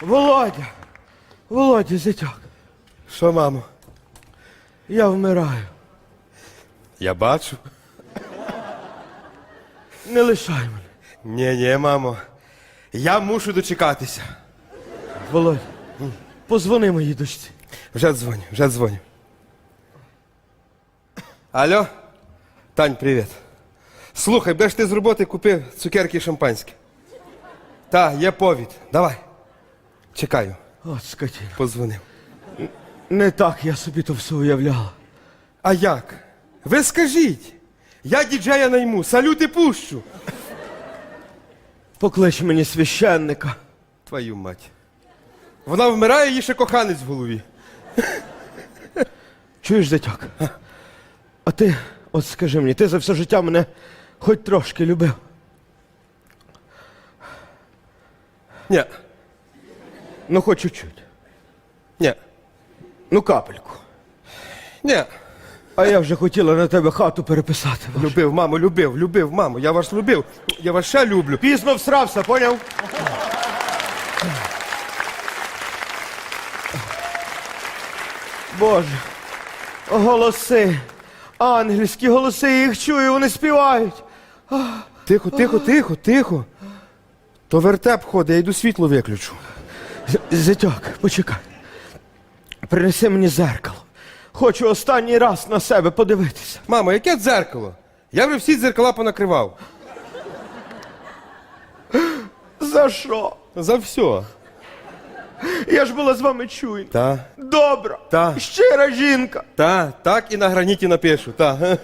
Володя! Володя, зятьок, Що, мамо? я вмираю. Я бачу. Не лишай мене. Ні, ні, мамо. Я мушу дочекатися. Володя, позвони моїй дочці. Вже дзвоню, вже дзвоню. Алло? Тань, привіт. Слухай, де ж ти з роботи купив цукерки і шампанське? Та, є повід. Давай. Чекаю. От скотіна. Позвонив. Не так я собі то все уявляла. А як? Ви скажіть. Я діджея найму, салюти пущу. Поклич мені священника. Твою мать. Вона вмирає, їй ще коханець в голові. Чуєш, зятьок? А ти, от скажи мені, ти за все життя мене хоч трошки любив. Ні, Ну, хоч чуть-чуть. ні, Ну, капельку. ні. А я вже хотіла на тебе хату переписати. Любив, мамо, любив, любив, мамо. Я вас любив. Я вас ще люблю. Пізно всрався, поняв? Боже, голоси, ангельські голоси, я їх чую, вони співають. Тихо, тихо, тихо, тихо. То вертеп ходить, я йду світло виключу. Зятьок, почекай. Принеси мені зеркало. Хочу останній раз на себе подивитися. Мамо, яке дзеркало? Я вже всі дзеркала понакривав. За що? За все. Я ж була з вами чуйна. Та, Добра, Та. щира жінка. та, так і на граніті напишу. Та.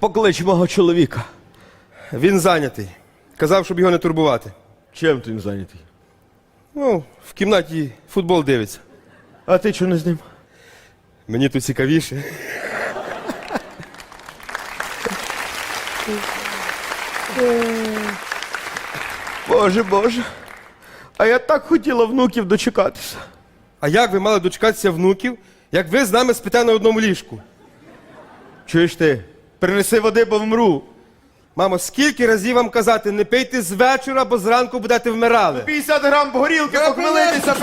Поклич мого чоловіка. Він зайнятий. Казав, щоб його не турбувати. Чим ти зайнятий? Ну, в кімнаті футбол дивиться. А ти чого не з ним? Мені тут цікавіше. Боже, Боже. А я так хотіла внуків дочекатися. А як ви мали дочекатися внуків, як ви з нами спите на одному ліжку? Чуєш ти? Принеси води, бо вмру. Мамо, скільки разів вам казати, не пийте з вечора, бо зранку будете вмирали. 50 грам горілки похмелитися.